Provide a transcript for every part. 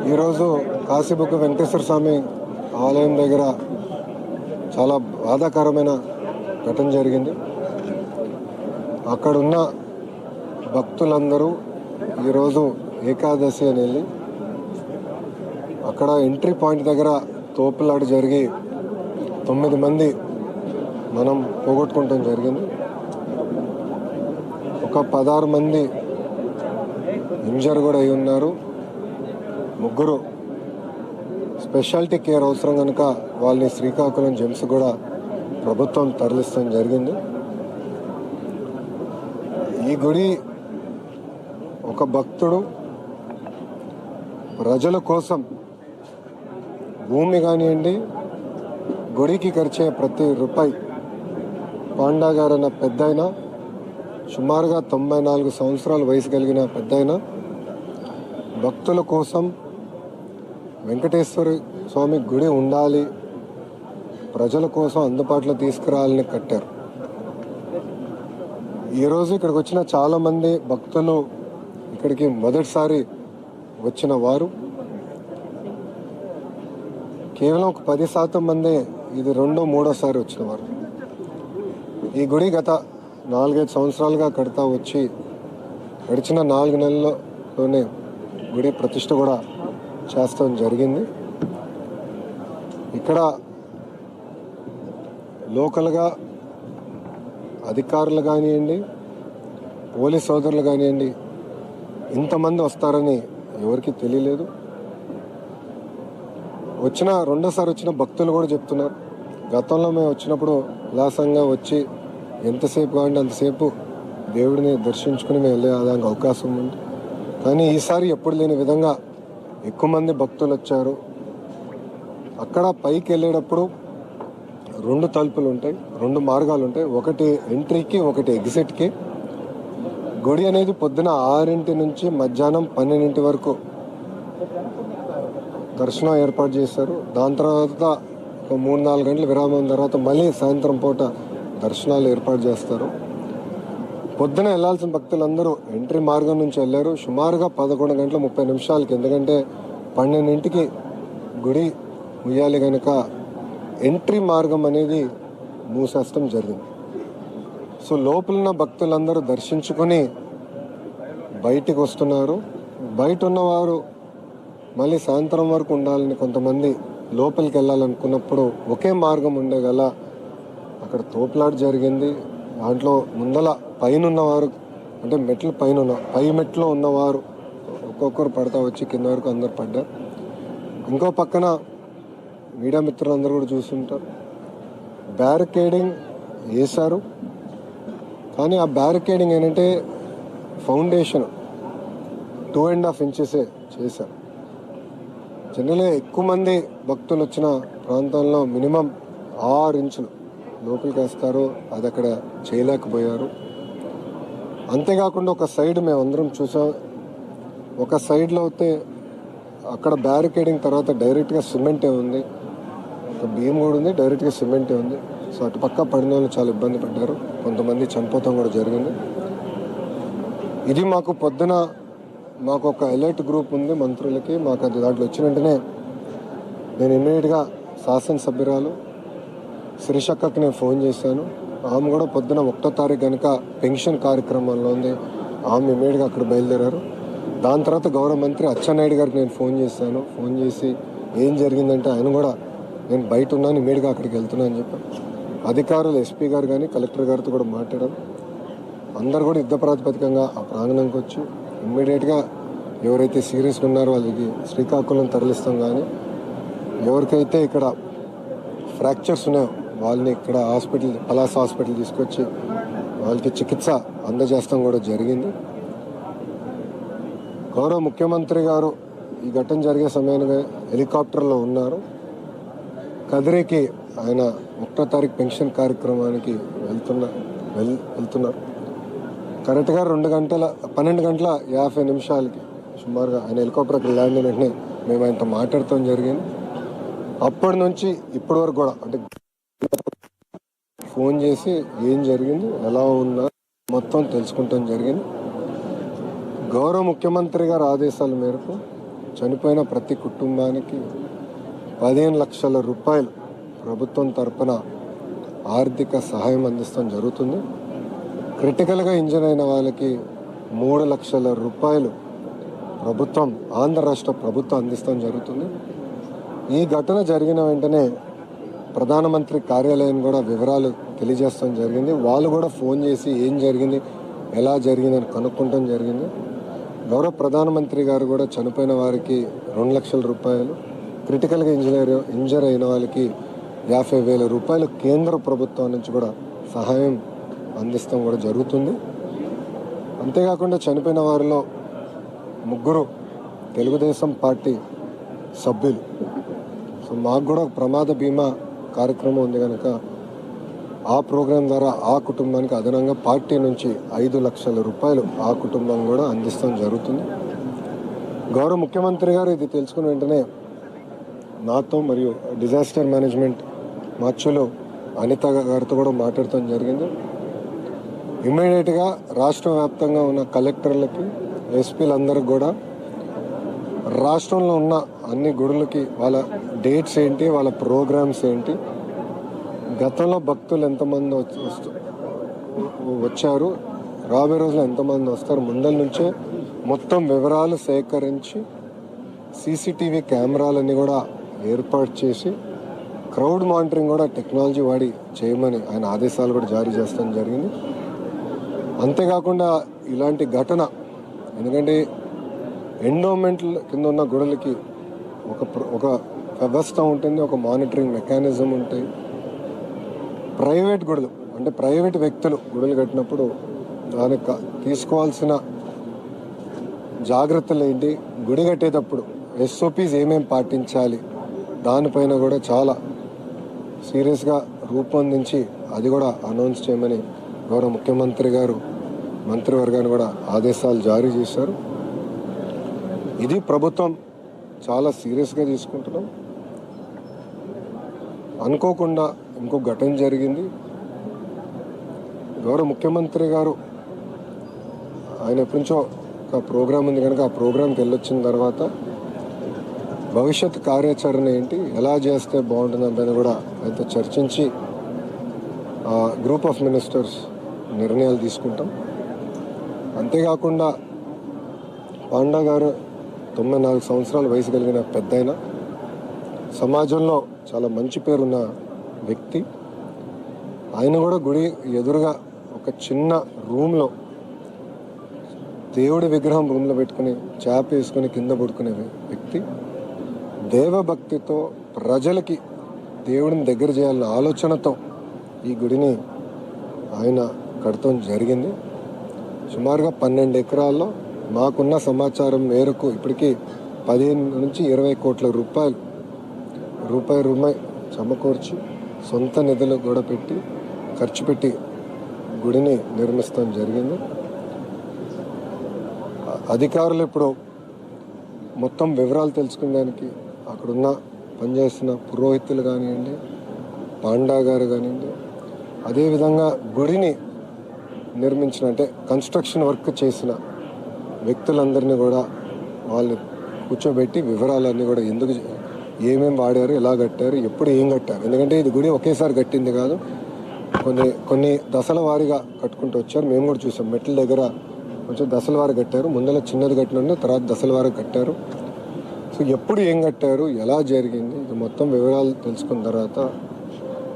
ఈరోజు కాశీబుగ్గ వెంకటేశ్వర స్వామి ఆలయం దగ్గర చాలా బాధాకరమైన ఘటన జరిగింది. అక్కడున్న భక్తులందరూ ఈరోజు ఏకాదశి అని వెళ్ళి అక్కడ ఎంట్రీ పాయింట్ దగ్గర తోపులాట జరిగి తొమ్మిది మంది మనం పోగొట్టుకుంటాం జరిగింది. ఒక పదహారు మంది ఇంజర్ కూడా అయి ఉన్నారు. ముగ్గురు స్పెషాలిటీ కేర్ అవసరం కనుక వాళ్ళని శ్రీకాకుళం జెమ్స్ కూడా ప్రభుత్వం తరలిస్తాం జరిగింది. ఈ గుడి ఒక భక్తుడు ప్రజల కోసం భూమి కానివ్వండి గుడికి ఖర్చే ప్రతి రూపాయి పాండా గారు అన్న పెద్ద సుమారుగా తొంభై నాలుగు సంవత్సరాల వయసు కలిగిన పెద్ద భక్తుల కోసం వెంకటేశ్వర స్వామి గుడి ఉండాలి. ప్రజల కోసం అందుబాటులో తీసుకురావాలని కట్టారు. ఈరోజు ఇక్కడికి వచ్చిన చాలామంది భక్తులు ఇక్కడికి మొదటిసారి వచ్చిన వారు. కేవలం ఒక పది శాతం మంది ఇది రెండో మూడోసారి వచ్చిన వారు. ఈ గుడి గత నాలుగైదు సంవత్సరాలుగా కడతా వచ్చి గడిచిన నాలుగు నెలల్లోనే గుడి ప్రతిష్ట కూడా చేస్తాం జరిగింది. ఇక్కడ లోకల్గా అధికారులు కానివ్వండి పోలీస్ సోదరులు కానివ్వండి ఇంతమంది వస్తారని ఎవరికి తెలియలేదు. వచ్చిన రెండోసారి వచ్చిన భక్తులు కూడా చెప్తున్నారు. గతంలో మేము వచ్చినప్పుడు ఉల్లాసంగా వచ్చి ఎంతసేపు కావండి అంతసేపు దేవుడిని దర్శించుకుని మేము వెళ్ళే అవకాశం ఉంది. కానీ ఈసారి ఎప్పుడు లేని విధంగా ఎక్కువ మంది భక్తులు వచ్చారు. అక్కడ పైకి వెళ్ళేటప్పుడు రెండు తలుపులు ఉంటాయి రెండు మార్గాలు ఉంటాయి. ఒకటి ఎంట్రీకి ఒకటి ఎగ్జిట్కి. గుడి అనేది పొద్దున ఆరింటి నుంచి మధ్యాహ్నం పన్నెండింటి వరకు దర్శనం ఏర్పాటు చేశారు. దాని తర్వాత ఒక మూడు నాలుగు గంటల విరామం తర్వాత మళ్ళీ సాయంత్రం పూట దర్శనాలు ఏర్పాటు చేస్తారు. పొద్దున వెళ్ళాల్సిన భక్తులందరూ ఎంట్రీ మార్గం నుంచి వెళ్ళారు. సుమారుగా పదకొండు గంటల ముప్పై నిమిషాలకి ఎందుకంటే పన్నెండింటికి గుడి ముయ్యాలి కనుక ఎంట్రీ మార్గం అనేది మూసేస్తం జరిగింది. సో లోపలున్న భక్తులందరూ దర్శించుకొని బయటికి వస్తున్నారు. బయట ఉన్నవారు మళ్ళీ సాయంత్రం వరకు ఉండాలని కొంతమంది లోపలికి వెళ్ళాలనుకున్నప్పుడు ఒకే మార్గం ఉండే గల అక్కడ తోపులాట జరిగింది. దాంట్లో ముందల పైన ఉన్నవారు అంటే మెట్ల పైన ఉన్న పై మెట్లో ఉన్నవారు ఒక్కొక్కరు పడతా వచ్చి కింద వరకు అందరు పడ్డారు. ఇంకో పక్కన మీడియా మిత్రులందరూ కూడా చూస్తుంటారు. బ్యారికేడింగ్ వేశారు కానీ ఆ బ్యారికేడింగ్ ఏంటంటే ఫౌండేషన్ టూ అండ్ హాఫ్ ఇంచెసే చేశారు. జనరల్గా ఎక్కువ మంది భక్తులు వచ్చిన ప్రాంతంలో మినిమం ఆరు ఇంచులు లోపలికి వేస్తారు. అది అక్కడ చేయలేకపోయారు. అంతేకాకుండా ఒక సైడ్ మేము అందరం చూసాం. ఒక సైడ్లో అయితే అక్కడ బ్యారికేడింగ్ తర్వాత డైరెక్ట్గా సిమెంటే ఉంది. ఒక బియ్యం కూడా ఉంది డైరెక్ట్గా సిమెంటే ఉంది. సో అటు పక్క పడిన వాళ్ళు చాలా ఇబ్బంది పడ్డారు. కొంతమంది చనిపోతాం కూడా జరిగింది. ఇది మాకు పొద్దున మాకు ఒక అలర్ట్ గ్రూప్ ఉంది మంత్రులకి. మాకు అది దాంట్లో వచ్చిన వెంటనే నేను ఇమ్మీడియట్గా శాసనసభ్యురాలు శిరీషక్కకి నేను ఫోన్ చేశాను. ఆమె కూడా పొద్దున ఒకటో తారీఖు కనుక పెన్షన్ కార్యక్రమంలో ఉంది. ఆమె ఇమీడియట్గా అక్కడ బయలుదేరారు. దాని తర్వాత గౌరవ మంత్రి అచ్చెన్నాయుడు గారికి నేను ఫోన్ చేశాను. ఫోన్ చేసి ఏం జరిగిందంటే ఆయన కూడా నేను బయట ఉన్నాను ఇమీడియట్గా అక్కడికి వెళ్తున్నాను అని చెప్పాను అధికారులు ఎస్పీ గారు కానీ కలెక్టర్ గారితో కూడా మాట్లాడారు. అందరు కూడా యుద్ధ ప్రాతిపదికంగా ఆ ప్రాంగణంకి వచ్చి ఇమ్మీడియట్గా ఎవరైతే సీరియస్గా ఉన్నారో వాళ్ళకి శ్రీకాకుళం తరలిస్తాం కానీ ఎవరికైతే ఇక్కడ ఫ్రాక్చర్స్ ఉన్నాయో వాళ్ళని ఇక్కడ హాస్పిటల్ పలాస్ హాస్పిటల్ తీసుకొచ్చి వాళ్ళకి చికిత్స అందజేస్తాం కూడా జరిగింది. గౌరవ ముఖ్యమంత్రి గారు ఈ ఘటన జరిగే సమయానికి హెలికాప్టర్లో ఉన్నారు. కదిరికి ఆయన ఒకటో తారీఖు పెన్షన్ కార్యక్రమానికి వెళ్తున్న వెల్ వెళ్తున్నారు. కరెక్ట్గా రెండు గంటల పన్నెండు గంటల యాభై నిమిషాలకి సుమారుగా ఆయన హెలికాప్టర్కి ల్యాండ్ అయిన వెంటనే మేము ఆయనతో మాట్లాడటం జరిగింది. అప్పటి నుంచి ఇప్పటి వరకు కూడా అంటే ఫోన్ చేసి ఏం జరిగింది ఎలా ఉన్నా మొత్తం తెలుసుకుంటాం జరిగింది. గౌరవ ముఖ్యమంత్రి గారి ఆదేశాల మేరకు చనిపోయిన ప్రతి కుటుంబానికి పదిహేను లక్షల రూపాయలు ప్రభుత్వం తరపున ఆర్థిక సహాయం అందిస్తాం జరుగుతుంది. క్రిటికల్గా ఇంజన్ అయిన వాళ్ళకి మూడు లక్షల రూపాయలు ప్రభుత్వం ఆంధ్ర రాష్ట్ర ప్రభుత్వం అందిస్తాం జరుగుతుంది. ఈ ఘటన జరిగిన వెంటనే ప్రధానమంత్రి కార్యాలయం కూడా వివరాలు తెలియజేస్తాం జరిగింది. వాళ్ళు కూడా ఫోన్ చేసి ఏం జరిగింది ఎలా జరిగిందని కనుక్కుంటాం జరిగింది. గౌరవ ప్రధానమంత్రి గారు కూడా చనిపోయిన వారికి రెండు లక్షల రూపాయలు క్రిటికల్గా ఇంజనీర్ ఇంజర్ అయిన వాళ్ళకి యాభై వేల రూపాయలు కేంద్ర ప్రభుత్వం నుంచి కూడా సహాయం అందిస్తాం కూడా జరుగుతుంది. అంతేకాకుండా చనిపోయిన వారిలో ముగ్గురు తెలుగుదేశం పార్టీ సభ్యులు. సో మాకు కూడా ఒక ప్రమాద బీమా కార్యక్రమం ఉంది కనుక ఆ ప్రోగ్రాం ద్వారా ఆ కుటుంబానికి అదనంగా పార్టీ నుంచి ఐదు లక్షల రూపాయలు ఆ కుటుంబం కూడా అందిస్తాం జరుగుతుంది. గౌరవ ముఖ్యమంత్రి గారు ఇది తెలుసుకున్న వెంటనే నాతో మరియు డిజాస్టర్ మేనేజ్మెంట్ మార్చులో అనిత గారితో కూడా మాట్లాడటం జరిగింది. ఇమ్మీడియట్గా రాష్ట్ర వ్యాప్తంగా ఉన్న కలెక్టర్లకి ఎస్పీలందరికీ కూడా రాష్ట్రంలో ఉన్న అన్ని గుడులకి వాళ్ళ డేట్స్ ఏంటి వాళ్ళ ప్రోగ్రామ్స్ ఏంటి గతంలో భక్తులు ఎంతమంది వస్తు- వచ్చారు రాబోయే రోజులు ఎంతమంది వస్తారు ముందల నుంచే మొత్తం వివరాలు సేకరించి సీసీటీవీ కెమెరాలన్నీ కూడా ఏర్పాటు చేసి క్రౌడ్ మానిటరింగ్ కూడా టెక్నాలజీ వాడి చేయమని ఆయన ఆదేశాలు కూడా జారీ చేస్తాం జరిగింది. అంతేకాకుండా ఇలాంటి ఘటన ఎందుకంటే ఎండోమెంట్ కింద ఉన్న గుడులకి ఒక ప్ర- ఒక వ్యవస్థ ఉంటుంది ఒక మానిటరింగ్ మెకానిజం ఉంటాయి. ప్రైవేట్ గొడవలు అంటే ప్రైవేట్ వ్యక్తులు గుడులు కట్టినప్పుడు దానికి తీసుకోవాల్సిన జాగ్రత్తలు ఏంటి? గుడి కట్టేటప్పుడు ఎస్ఓపీస్ ఏమేమి పాటించాలి? దానిపైన కూడా చాలా సీరియస్గా రూపొందించి అది కూడా అనౌన్స్ చేయమని గౌరవ ముఖ్యమంత్రి గారు మంత్రివర్గాన్ని కూడా ఆదేశాలు జారీ చేశారు. ఇది ప్రభుత్వం చాలా సీరియస్గా తీసుకుంటున్నాం. అనుకోకుండా ఇంకో ఘటన జరిగింది. గౌరవ ముఖ్యమంత్రి గారు ఆయన ఎప్పటి నుంచో ఒక ప్రోగ్రాం ఉంది కనుక ఆ ప్రోగ్రాంకి వెళ్ళొచ్చిన తర్వాత భవిష్యత్ కార్యాచరణ ఏంటి ఎలా చేస్తే బాగుంటుందని కూడా ఆయనతో చర్చించి గ్రూప్ ఆఫ్ మినిస్టర్స్ నిర్ణయాలు తీసుకుంటాం. అంతేకాకుండా పాండా గారు తొంభై నాలుగు సంవత్సరాల వయసు కలిగిన పెద్దయిన. సమాజంలో చాలా మంచి పేరున్న వ్యక్తి. ఆయన కూడా గుడి ఎదురుగా ఒక చిన్న రూమ్లో దేవుడి విగ్రహం రూమ్లో పెట్టుకుని చేప వేసుకుని కింద పడుకునే వ్యక్తి. దేవభక్తితో ప్రజలకి దేవుడిని దగ్గర చేయాలన్న ఆలోచనతో ఈ గుడిని ఆయన కడతం జరిగింది. సుమారుగా పన్నెండు ఎకరాల్లో మాకున్న సమాచారం మేరకు ఇప్పటికీ పదిహేను నుంచి ఇరవై కోట్ల రూపాయలు రూపాయి రూపాయి సమకూర్చి సొంత నిధులు కూడా పెట్టి ఖర్చు పెట్టి గుడిని నిర్మిస్తాం జరిగింది. అధికారులు ఇప్పుడు మొత్తం వివరాలు తెలుసుకునేదానికి అక్కడున్న పనిచేసిన పురోహితులు కానివ్వండి పాండా గారు కానివ్వండి అదేవిధంగా గుడిని నిర్మించిన అంటే కన్స్ట్రక్షన్ వర్క్ చేసిన వ్యక్తులందరినీ కూడా వాళ్ళు కూర్చోబెట్టి వివరాలన్నీ కూడా ఎందుకు ఏమేమి వాడారు ఎలా కట్టారు ఎప్పుడు ఏం కట్టారు. ఎందుకంటే ఇది గుడి ఒకేసారి కట్టింది కాదు. కొన్ని కొన్ని దశల వారీగా కట్టుకుంటూ వచ్చారు. మేము కూడా చూసాం. మెట్ల దగ్గర కొంచెం దశల వారి కట్టారు. ముందర చిన్నది కట్టిన తర్వాత దశల వారి కట్టారు. సో ఎప్పుడు ఏం కట్టారు ఎలా జరిగింది ఇది మొత్తం వివరాలు తెలుసుకున్న తర్వాత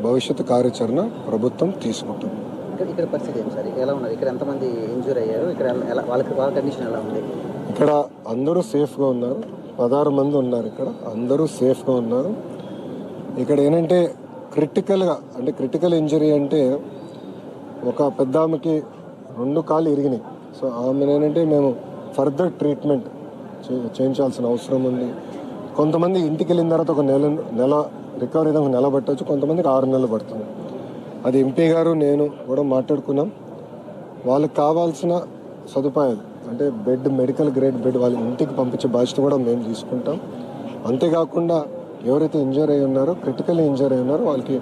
భవిష్యత్తు కార్యాచరణ ప్రభుత్వం తీసుకుంటుంది. ఇక్కడ ఇక్కడ పరిస్థితి ఏం సార్? ఎలా ఉన్నారు? ఇక్కడ ఎంతమంది ఇంజూర్ అయ్యారు? ఇక్కడ ఎలా- వాళ్ళకి వాళ్ళ కండిషన్ ఎలా ఉంది? ఇక్కడ అందరూ సేఫ్గా ఉన్నారు. పదహారు మంది ఉన్నారు ఇక్కడ. అందరూ సేఫ్గా ఉన్నారు. ఇక్కడ ఏంటంటే క్రిటికల్గా అంటే క్రిటికల్ ఇంజరీ అంటే ఒక పెద్ద ఆమెకి రెండు కాళ్ళు ఇరిగినాయి. సో ఆమె ఏంటంటే మేము ఫర్దర్ ట్రీట్మెంట్ చే- చేయించాల్సిన అవసరం ఉంది. కొంతమంది ఇంటికి వెళ్ళిన తర్వాత ఒక నెల నెల రికవరీ ఒక నెల పట్టవచ్చు కొంతమందికి ఆరు నెలలు పడుతుంది. అది ఎంపీ గారు నేను కూడా మాట్లాడుకున్నాం. వాళ్ళకి కావాల్సిన సదుపాయాలు అంటే బెడ్ మెడికల్ గ్రేడ్ బెడ్ వాళ్ళ ఇంటికి పంపించే బాధ్యత కూడా మేము తీసుకుంటాం. అంతేకాకుండా ఎవరైతే ఇంజర్ అయి ఉన్నారో క్రిటికల్ ఇంజర్ అయి ఉన్నారో వాళ్ళకి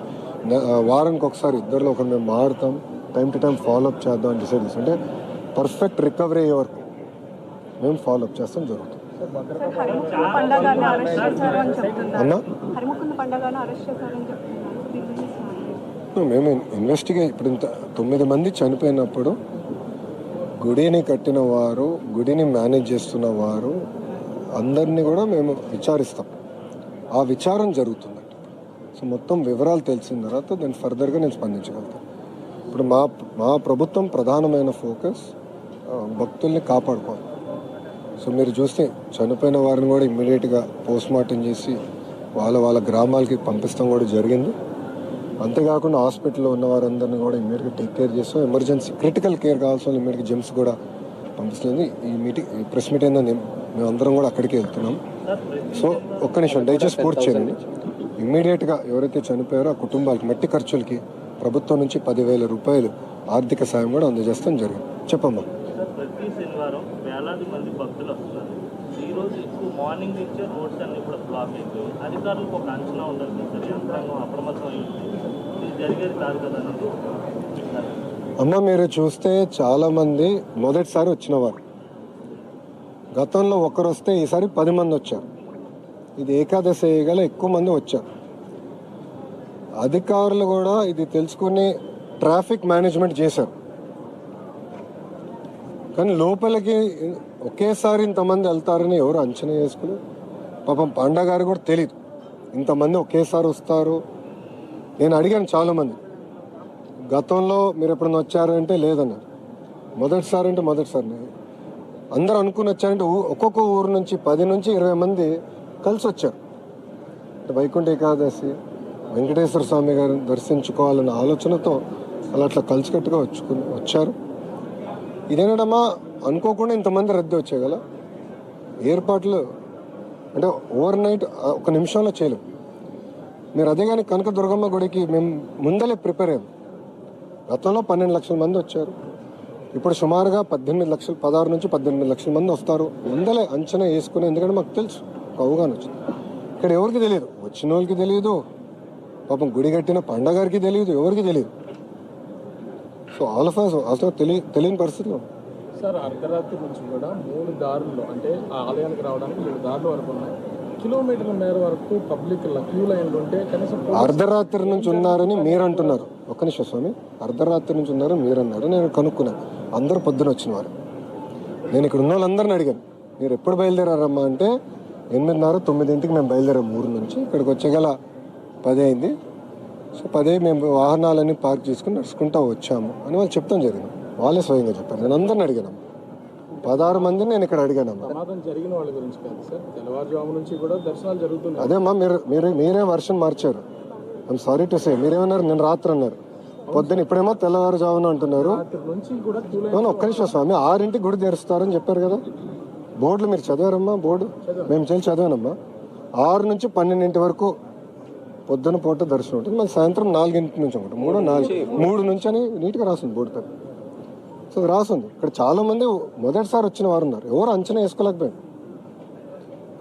వారానికి ఒకసారి ఇద్దరిలో ఒకరు మేము మారుతాం. Time to time follow up చేద్దాం అని డిసైడ్ చేస్తాం అంటే పర్ఫెక్ట్ రికవరీ అయ్యే వరకు మేము ఫాలోఅప్ చేస్తాం జరుగుతుంది. అన్నా? మేము ఇన్వెస్టిగేట్ ఇప్పుడు ఇంత తొమ్మిది మంది చనిపోయినప్పుడు గుడిని కట్టిన వారు గుడిని మేనేజ్ చేస్తున్న వారు అందరినీ కూడా మేము విచారిస్తాం. ఆ విచారం జరుగుతుందండి సో మొత్తం వివరాలు తెలిసిన తర్వాత దాన్ని ఫర్దర్గా నేను స్పందించగలుగుతాను ఇప్పుడు మా మా ప్రభుత్వం ప్రధానమైన ఫోకస్ భక్తుల్ని కాపాడుకోవాలి. సో మీరు చూస్తే చనిపోయిన వారిని కూడా ఇమ్మీడియట్గా పోస్ట్ మార్టం చేసి వాళ్ళ వాళ్ళ గ్రామాలకి పంపిస్తాం కూడా జరిగింది. అంతేకాకుండా హాస్పిటల్లో ఉన్న వారందరినీ కూడా ఇమ్మీడియట్గా టేక్ కేర్ చేస్తాం ఎమర్జెన్సీ క్రిటికల్ కేర్ కావాల్సిన వాళ్ళు ఇమ్మీడియట్గా జిమ్స్ కూడా పంపిస్తుంది. ఈ మీటింగ్ ఈ ప్రెస్ మీట్ ఏందని మేము అందరం కూడా అక్కడికి వెళ్తున్నాం. సో ఒక్క నిమిషం దయచేసి పూర్తి చేయండి. ఇమ్మీడియట్గా ఎవరైతే చనిపోయారో ఆ కుటుంబాలకి మట్టి ఖర్చులకి ప్రభుత్వం నుంచి పదివేల రూపాయలు ఆర్థిక సాయం కూడా అందజేస్తాం జరిగింది. చెప్పమ్మా. ప్రతి శనివారం వేలాది మంది భక్తులు వస్తున్నారు. ఈరోజు ఎక్కువ మార్నింగ్ నుంచే రోడ్స్ అన్ని కూడా బ్లాక్ అయిపోయి అధికారులకు ఒక అంచనా ఉండాలి సార్? యంత్రాంగం అప్రమత్తం అయింది ఇది జరిగేది కాదు కదా అనేది అమ్మ మీరు చూస్తే చాలామంది మొదటిసారి వచ్చినవారు. గతంలో ఒకరు వస్తే ఈసారి పది మంది వచ్చారు. ఇది ఏకాదశి గల ఎక్కువ మంది వచ్చారు. అధికారులు కూడా ఇది తెలుసుకుని ట్రాఫిక్ మేనేజ్మెంట్ చేశారు. కానీ లోపలికి ఒకేసారి ఇంతమంది వెళ్తారని ఎవరు అంచనా వేసుకుని పాపం పాండా గారు కూడా తెలియదు ఇంతమంది ఒకేసారి వస్తారు. నేను అడిగాను చాలామంది. గతంలో మీరు ఎప్పుడన్నా వచ్చారంటే లేదన్నారు. మొదటిసారి అంటే మొదటిసారి అందరూ అనుకుని వచ్చారంటే ఒక్కొక్క ఊరు నుంచి పది నుంచి ఇరవై మంది కలిసి వచ్చారు. వైకుంఠ ఏకాదశి వెంకటేశ్వర స్వామి గారిని దర్శించుకోవాలన్న ఆలోచనతో అలా అట్లా కలిసికట్టుగా వచ్చుకుని వచ్చారు. ఇదేనడమ్మా అనుకోకుండా ఇంతమంది రద్దీ వచ్చాయి కదా? ఏర్పాట్లు అంటే ఓవర్ నైట్ ఒక నిమిషంలో చేయలేం. మీరు అదే కానీ కనక దుర్గమ్మ గుడికి మేము ముందలే ప్రిపేర్ అయ్యాం. గతంలో పన్నెండు లక్షల మంది వచ్చారు. ఇప్పుడు సుమారుగా పద్దెనిమిది లక్షలు పదహారు నుంచి పద్దెనిమిది లక్షల మంది వస్తారు. ముందలే అంచనా వేసుకుని ఎందుకంటే మాకు తెలుసు కవుగానే వచ్చింది. ఇక్కడ ఎవరికి తెలియదు? వచ్చిన వాళ్ళకి తెలియదు. పాపం గుడి కట్టిన పండగారికి తెలియదు ఎవరికి తెలియదు. సో ఆల్ ఆఫ్ అసలు తెలియ తెలియని పరిస్థితిలో సార్ అర్ధరాత్రి నుంచి కూడా మూడు దారుల్లో అంటే ఆ ఆలయానికి రావడానికి మూడు దారులు వరకు ఉన్నాయి. కిలోమీటర్ల మేర వరకు పబ్లిక్ క్యూ లైన్లు ఉంటే కనీసం అర్ధరాత్రి నుంచి ఉన్నారని మీరు అంటున్నారు ఒక్క నిమిషం స్వామి. అర్ధరాత్రి నుంచి ఉన్నారని మీరు అన్నారు నేను కనుక్కున్నాను. అందరూ పొద్దున వచ్చిన వారు నేను ఇక్కడ ఉన్న వాళ్ళందరిని అడిగాను. మీరు ఎప్పుడు బయలుదేరారమ్మా? అంటే ఎనిమిదిన్నర తొమ్మిదింటికి మేము బయలుదేరాం ఊరు నుంచి ఇక్కడికి వచ్చేగల పది అయింది. సో పదే మేము వాహనాలన్నీ పార్క్ చేసుకుని నడుచుకుంటా వచ్చాము అని వాళ్ళు చెప్తాం జరిగింది. వాళ్ళే స్వయంగా చెప్పారు. నేను అందరిని అడిగాను పదహారు మందిని నేను ఇక్కడ అడిగానమ్మా ప్రమాదం జరిగిన వాళ్ళ గురించి కాదు సార్. తెల్లవారుజాము నుంచి కూడా దర్శనాలు జరుగుతున్నాయి. అదేమ్మా మీరు మీరు మీరే వర్షన్ మార్చారు. ఐమ్ సారీ టు సే మీరేమన్నారు? నేను రాత్రి అన్నారు. పొద్దున ఇప్పుడేమో తెల్లవారుజామున అంటున్నారు. ఒక్క నిమిషం స్వామి. ఆరింటికి గుడి తెరుస్తారని చెప్పారు కదా. బోర్డులు మీరు చదివారమ్మా? బోర్డు? మేము చెల్లి చదివానమ్మా. ఆరు నుంచి పన్నెండింటి వరకు పొద్దున పూట దర్శనం ఉంటుంది. మళ్ళీ సాయంత్రం నాలుగింటి నుంచి ఒకటి మూడు నాలుగు మూడు నుంచి అని నీట్గా రాస్తుంది బోర్డు సో అది ఇక్కడ చాలా మంది మొదటిసారి వచ్చిన వారు ఉన్నారు. ఎవరు అంచనా వేసుకోలేకపోయారు.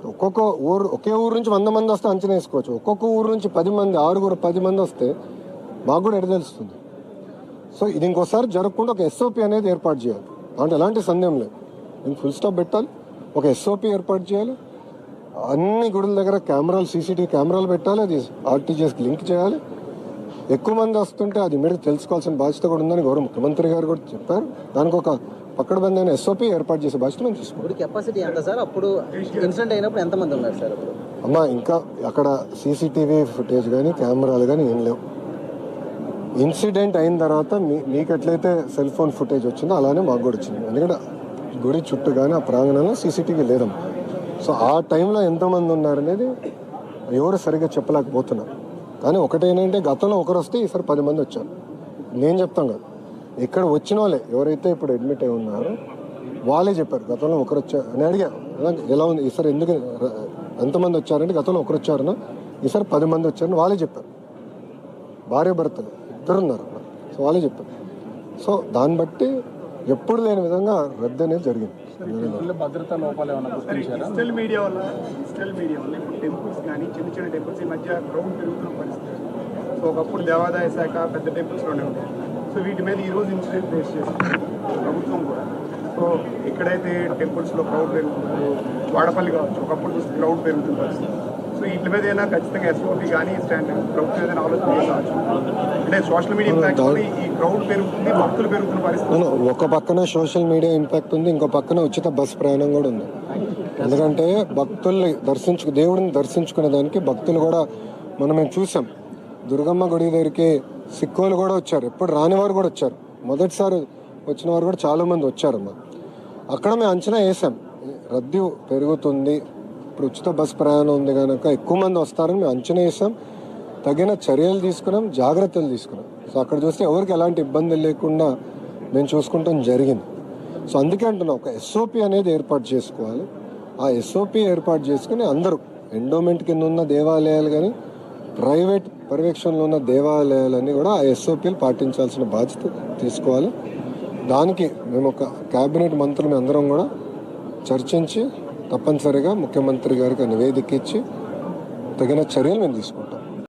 ఒక్కొక్క ఊరు ఒకే ఊరు నుంచి వంద మంది వస్తే అంచనా వేసుకోవచ్చు. ఒక్కొక్క ఊరు నుంచి పది మంది ఆరుగురు పది మంది వస్తే మాకు కూడా ఎడ తెలుస్తుంది. సో ఇది ఇంకోసారి జరగకుండా ఒక ఎస్ఓపి అనేది ఏర్పాటు చేయాలి. అంటే ఎలాంటి సందేహం లేదు. నేను ఫుల్ స్టాప్ పెట్టాలి. ఒక ఎస్ఓపి ఏర్పాటు చేయాలి. అన్ని గుడుల దగ్గర కెమెరాలు సీసీటీవీ కెమెరాలు పెట్టాలి. అది ఆర్టీజీఎస్కి లింక్ చేయాలి. ఎక్కువ మంది వస్తుంటే అది మీరు తెలుసుకోవాల్సిన బాధ్యత కూడా ఉందని గౌరవ ముఖ్యమంత్రి గారు కూడా చెప్పారు. దానికి ఒక పక్కడబంది అయిన ఎస్ఓపి ఏర్పాటు చేసే బాధ్యత మేము తీసుకుంటాం గుడి కెపాసిటీ ఎంత సార్? అప్పుడు ఇన్సిడెంట్ అయినప్పుడు ఎంతమంది ఉన్నారు సార్ అమ్మ ఇంకా అక్కడ సీసీటీవీ ఫుటేజ్ కానీ కెమెరాలు కానీ ఏం లేవు. ఇన్సిడెంట్ అయిన తర్వాత మీ మీకు ఎట్లయితే సెల్ ఫోన్ ఫుటేజ్ వచ్చిందో అలానే మాకు కూడా వచ్చింది. ఎందుకంటే గుడి చుట్టూ కానీ ఆ ప్రాంగణంలో సీసీటీవీ లేదమ్మా. సో ఆ టైంలో ఎంతమంది ఉన్నారనేది ఎవరు సరిగ్గా చెప్పలేకపోతున్నారు. కానీ ఒకటేనంటే గతంలో ఒకరు వస్తే ఈసారి పది మంది వచ్చారు. నేను చెప్తాం కదా. ఇక్కడ వచ్చిన వాళ్ళే ఎవరైతే ఇప్పుడు అడ్మిట్ అయి ఉన్నారో వాళ్ళే చెప్పారు గతంలో ఒకరు వచ్చారు అని అడిగా ఎలా ఉంది? ఈసారి ఎందుకు ఎంతమంది వచ్చారంటే గతంలో ఒకరు వచ్చారనా ఈసారి పది మంది వచ్చారని వాళ్ళే చెప్పారు. భార్య భర్తలు ఇద్దరు ఉన్నారు సో వాళ్ళే చెప్పారు. సో దాన్ని బట్టి ఎప్పుడు లేని విధంగా రద్దు అనేది జరిగింది. భద్రతా లోపాలు ఏమైనా గుర్తించారా? డిజిటల్ మీడియా వల్ల డిజిటల్ మీడియా వల్ల ఇప్పుడు టెంపుల్స్ కానీ చిన్న చిన్న టెంపుల్స్ ఈ మధ్య గ్రౌండ్ పెరుగుతున్న పరిస్థితి. సో ఒకప్పుడు దేవాదాయ శాఖ పెద్ద టెంపుల్స్ ఉండే ఉంటాయి సో వీటి మీద ఈరోజు ఇన్సిడెంట్ ఫేస్ చేస్తుంది ప్రభుత్వం కూడా. సో ఎక్కడైతే టెంపుల్స్లో క్రౌడ్ పెరుగుతుందో వాడపల్లి కావచ్చు ఒకప్పుడు క్రౌడ్ పెరుగుతుంది పరిస్థితి. సో వీటి మీద ఏదైనా ఖచ్చితంగా ఎస్ఓపి కానీ స్టాండ్ ప్రభుత్వం ఏదైనా ఆలోచన కావచ్చు అంటే సోషల్ మీడియా ఇంపాక్ట్ ఈ క్రౌడ్ పెరుగుతుంది భక్తులు పెరుగుతున్న పరిస్థితి. ఒక పక్కన సోషల్ మీడియా ఇంపాక్ట్ ఉంది ఇంకో పక్కన ఉచిత బస్ ప్రయాణం కూడా ఉంది. ఎందుకంటే భక్తుల్ని దర్శించు దేవుడిని దర్శించుకునే దానికి భక్తులు కూడా మనం మేము చూసాం. దుర్గమ్మ గుడి దగ్గరికి సిక్కులు కూడా వచ్చారు. ఎప్పుడు రాని వారు కూడా వచ్చారు. మొదటిసారి వచ్చిన వారు కూడా చాలా మంది వచ్చారమ్మా. అక్కడ మేము అంచనా వేసాం. రద్దీ పెరుగుతుంది ఇప్పుడు ఉచిత బస్ ప్రయాణం ఉంది కనుక ఎక్కువ మంది వస్తారని మేము అంచనా వేసాం. తగిన చర్యలు తీసుకున్నాం జాగ్రత్తలు తీసుకున్నాం. సో అక్కడ చూస్తే ఎవరికి ఎలాంటి ఇబ్బందులు లేకుండా మేము చూసుకుంటాం జరిగింది. సో అందుకే అంటున్నాం ఒక ఎస్ఓపి అనేది ఏర్పాటు చేసుకోవాలి. ఆ ఎస్ఓపి ఏర్పాటు చేసుకుని అందరూ ఎండోమెంట్ కింద ఉన్న దేవాలయాలు కానీ ప్రైవేట్ పర్యవేక్షణలో ఉన్న దేవాలయాలన్నీ కూడా ఆ ఎస్ఓపీలు పాటించాల్సిన బాధ్యత తీసుకోవాలి. దానికి మేము ఒక క్యాబినెట్ మంత్రులు అందరం కూడా చర్చించి తప్పనిసరిగా ముఖ్యమంత్రి గారికి నివేదిక ఇచ్చి తగిన చర్యలు మేము తీసుకుంటాం.